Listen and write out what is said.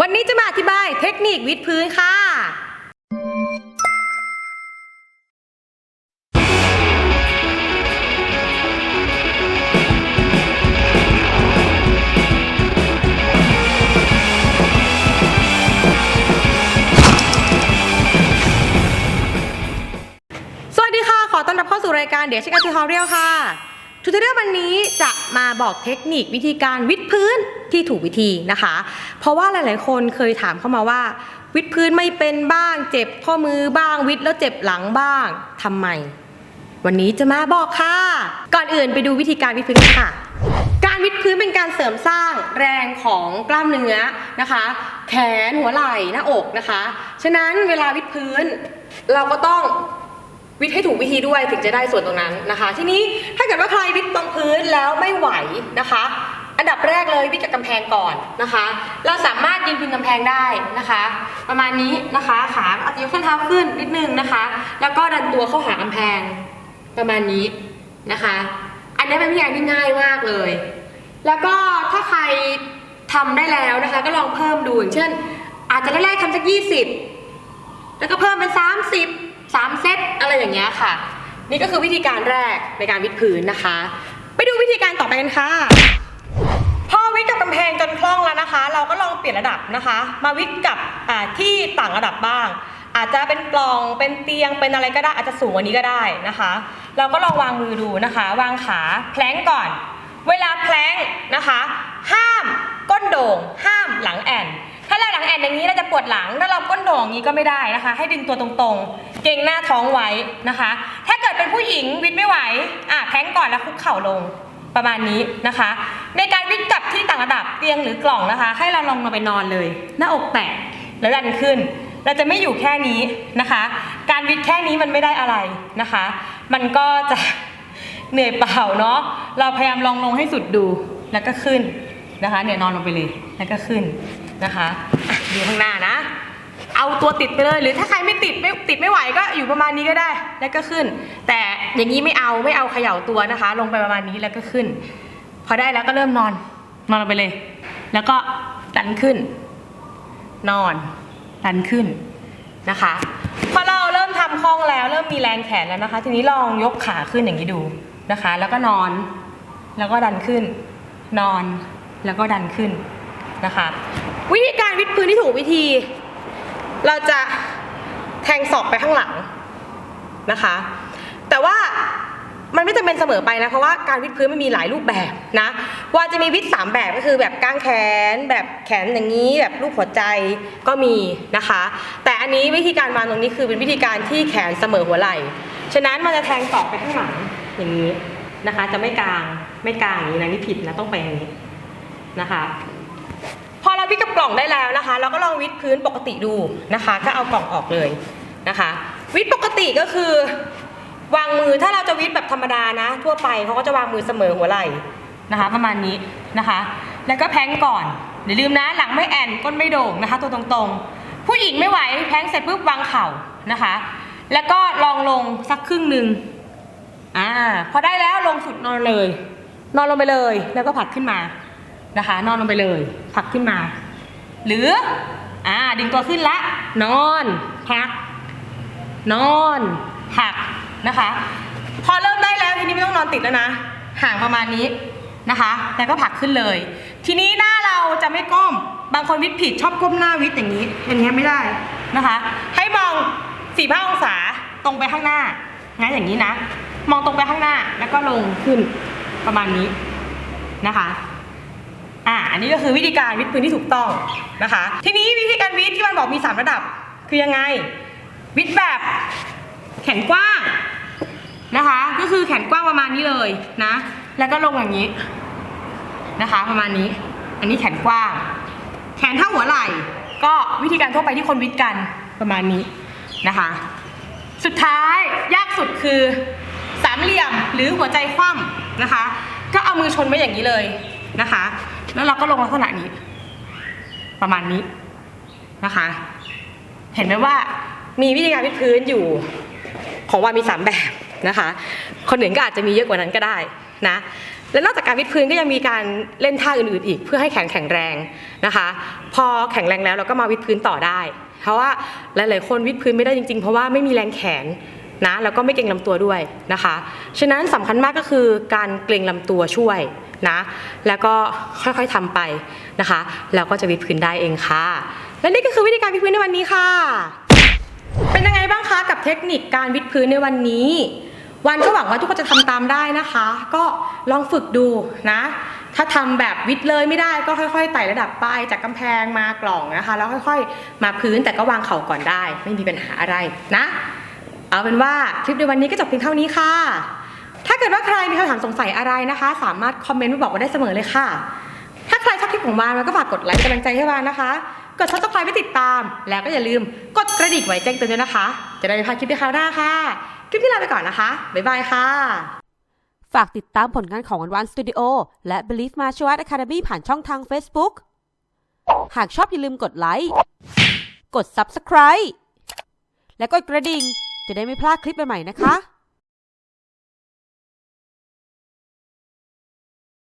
วันนี้จะมาอธิบายเทคนิควิดพื้นค่ะ สวัสดีค่ะ ขอต้อนรับเข้าสู่รายการเดี๋ยวเช็คทูทอเรียลค่ะ ทูทเรียลวันนี้จะมาบอกเทคนิควิธีการวิดพื้นที่ถูกวิธีนะคะ เพราะว่าหลาย ๆ คนเคยถามเข้ามาว่า วิดพื้นไม่เป็นบ้าง เจ็บข้อมือบ้างวิดแล้วเจ็บหลังบ้างทำไม วันนี้จะมาบอกค่ะ ก่อนอื่นไปดูวิธีการวิดพื้นกันค่ะ การวิดพื้นเป็นการเสริมสร้างแรงของกล้ามเนื้อนะคะ แขนหัวไหล่หน้าอกนะคะ ฉะนั้นเวลาวิดพื้น เราก็ต้อง วิทย์ให้ถูกวิธีด้วยถึงจะได้ส่วนตรงนั้นนะคะ ทีนี้ถ้าเกิดว่าใครวิทย์ตรงพื้นแล้วไม่ไหวนะคะ อันดับแรกเลยวิทย์จากกำแพงก่อนนะคะ เราสามารถยืนพิงกำแพงได้นะคะ ประมาณนี้นะคะขาอาจจะยกส้นเท้าขึ้นนิดนึงนะคะ แล้วก็ดันตัวเข้าหากำแพงประมาณนี้นะคะ อันนี้เป็นวิธีการที่ง่ายมากเลย แล้วก็ถ้าใครทำได้แล้วนะคะ ก็ลองเพิ่มดูอย่างเช่น อาจจะแรกๆทำสักยี่สิบแล้วก็เพิ่มเป็นสามสิบ 30 3เซตอะไรอย่างเงี้ยค่ะ นี่ก็คือวิธีการแรกในการวิดพื้นนะคะ ไปดูวิธีการต่อไปกันค่ะ พอวิดกับกำแพงจนคล่องแล้วนะคะ เราก็ลองเปลี่ยนระดับนะคะ มาวิดกับที่ต่างระดับบ้าง อาจจะเป็นกล่องเป็นเตียงเป็นอะไรก็ได้อาจจะสูงกว่านี้ก็ได้นะคะ เราก็ลองวางมือดูนะคะ วางขาแพลงก่อน เวลาแพลงนะคะ ห้ามก้นโด่งห้ามหลังแอนถ้าเราหลังแอนอย่างนี้เราจะปวดหลังถ้าเราก้นโด่งอย่างนี้ก็ไม่ได้นะคะ ให้ดึงตัวตรงๆ เก่งหน้าท้องไว้นะคะ ถ้าเกิดเป็นผู้หญิงวิดไม่ไหวอะแพลงก่อนแล้วคุกเข่าลงประมาณนี้นะคะ ในการวิดกับที่ต่างระดับเตียงหรือกล่องนะคะ ให้เราลงลงไปนอนเลย หน้าอกแตะแล้วดันขึ้น เราจะไม่อยู่แค่นี้นะคะ การวิดแค่นี้มันไม่ได้อะไรนะคะ มันก็จะเหนื่อยเปล่าเนาะเราพยายามลองลงให้สุดดูแล้วก็ขึ้นนะคะ เนี่ยนอนลงไปเลยแล้วก็ขึ้นนะคะอะดูข้างหน้านะ เอาตัวติดไปเลย หรือถ้าใครไม่ติดไม่ติดไม่ไหวก็อยู่ประมาณนี้ก็ได้ แล้วก็ขึ้น แต่อย่างนี้ไม่เอาไม่เอาเขย่าตัวนะคะ ลงไปประมาณนี้แล้วก็ขึ้น พอได้แล้วก็เริ่มนอน นอนลงไปเลย แล้วก็ดันขึ้น นอน ดันขึ้นนะคะพอเราเริ่มทำคล่องแล้ว เริ่มมีแรงแขนแล้วนะคะ ทีนี้ลองยกขาขึ้นอย่างนี้ดูนะคะ แล้วก็นอน แล้วก็ดันขึ้น นอนแล้วก็ดันขึ้นนะคะ วิธีการวิดพื้นที่ถูกวิธี เราจะแทงศอกไปข้างหลังนะคะ แต่ว่ามันไม่จำเป็นเสมอไปนะเพราะว่าการวิดพื้นมันมีหลายรูปแบบนะว่าจะมีวิดสามแบบก็คือแบบกางแขน แบบแขนอย่างนี้ แบบรูปหัวใจก็มีนะคะ แต่อันนี้วิธีการวางตรงนี้คือเป็นวิธีการที่แขนเสมอหัวไหล่ฉะนั้นมันจะแทงศอกไปข้างหลังอย่างนี้นะคะ จะไม่กลางไม่กลางอย่างนี้นะนี่ผิดนะต้องไปอย่างนี้นะคะ พอเราวิดกับกล่องได้แล้วนะคะเราก็ลองวิดพื้นปกติดูนะคะ ก็เอากล่องออกเลยนะคะ วิดปกติก็คือ วางมือถ้าเราจะวิดแบบธรรมดานะ ทั่วไปเขาก็จะวางมือเสมอหัวไหล่นะคะ ประมาณนี้นะคะ แล้วก็แพงก่อนอย่าลืมนะ หลังไม่แอนก้นไม่โด่งนะคะ ตัวตรงๆ ผู้หญิงไม่ไหวแพงเสร็จปุ๊บวางเข่านะคะ แล้วก็ลองลงสักครึ่งหนึ่งอ่าพอได้แล้วลงสุดนอนเลย นอนลงไปเลยแล้วก็ผลักขึ้นมา นะคะ นอนลงไปเลยผลักขึ้นมา หรืออ่าดึงตัวขึ้นละ นอนพัก นอนหักนะคะ พอเริ่มได้แล้วทีนี้ไม่ต้องนอนติดแล้วนะ ห่างประมาณนี้นะคะ แล้วก็ผลักขึ้นเลย ทีนี้หน้าเราจะไม่ก้ม บางคนวิดผิดชอบก้มหน้าวิดอย่างนี้อย่างเงี้ยไม่ได้นะคะ ให้มองสี่ห้าองศาตรงไปข้างหน้างั้นอย่างนี้นะ มองตรงไปข้างหน้าแล้วก็ลงขึ้นประมาณนี้นะคะ อ่าอันนี้ก็คือวิธีการวิดพื้นที่ถูกต้องนะคะ ทีนี้วิธีการวิดที่มันบอกมี 3 ระดับคือยังไง วิดแบบแขนกว้างนะคะ ก็คือแขนกว้างประมาณนี้เลยนะ แล้วก็ลงอย่างนี้นะคะ ประมาณนี้ อันนี้แขนกว้าง แขนเท่าหัวไหล่ ก็วิธีการทั่วไปที่คนวิดกันประมาณนี้นะคะ สุดท้ายยากสุดคือสามเหลี่ยมหรือหัวใจคว่ำนะคะ ก็เอามือชนไว้อย่างนี้เลยนะคะ แล้วเราก็ลงลักษณะนี้ ประมาณนี้นะคะ เห็นไหมว่ามีวิธีการวิดพื้นอยู่ของวามีสามแบบนะคะ คนอื่นก็อาจจะมีเยอะกว่านั้นก็ได้นะและนอกจากการวิดพื้นก็ยังมีการเล่นท่าอื่นๆอีก เพื่อให้แขนแข็งแรงนะคะ พอแข็งแรงแล้วเราก็มาวิดพื้นต่อได้ เพราะว่าหลายๆคนวิดพื้นไม่ได้จริงๆ เพราะว่าไม่มีแรงแขนนะแล้วก็ไม่เกรงลำตัวด้วยนะคะ ฉะนั้นสำคัญมากก็คือการเกรงลำตัวช่วย นะ แล้วก็ค่อยๆทำไปนะคะ แล้วก็จะวิดพื้นได้เองค่ะ และนี่ก็คือวิธีการวิดพื้นในวันนี้ค่ะ เป็นยังไงบ้างคะกับเทคนิคการวิดพื้นในวันนี้ วันก็หวังว่าทุกคนจะทำตามได้นะคะ ก็ลองฝึกดูนะ ถ้าทำแบบวิดเลยไม่ได้ก็ค่อยๆไต่ระดับไปจากกำแพงมากล่องนะคะ แล้วค่อยๆ มาพื้นแต่ก็วางเข่าก่อนได้ ไม่มีปัญหาอะไรนะ เอาเป็นว่าคลิปในวันนี้ก็จบเพียงเท่านี้ค่ะ ถ้าเกิดว่าใครมีคำถามสงสัยอะไรนะคะ สามารถคอมเมนต์มาบอกมาได้เสมอเลยค่ะ ถ้าใครชอบคลิปของวานมันก็ฝากกดไลค์เป็นกำลังใจให้วานนะคะ กดซับสไครต์ไปติดตาม แล้วก็อย่าลืมกดกระดิ่งไว้แจ้งเตือนด้วยนะคะ จะได้ไม่พลาดคลิปในคราวหน้าค่ะ คลิปที่ลาไปก่อนนะคะ บ๊ายบายค่ะ ฝากติดตามผลงานของวันวันสตูดิโอและ Believe Martial Arts Academy ผ่านช่องทาง Facebook หากชอบอย่าลืมกดไลค์ กด Subscribe และกดกระดิ่ง จะได้ไม่พลาดคลิปใหม่ๆนะคะ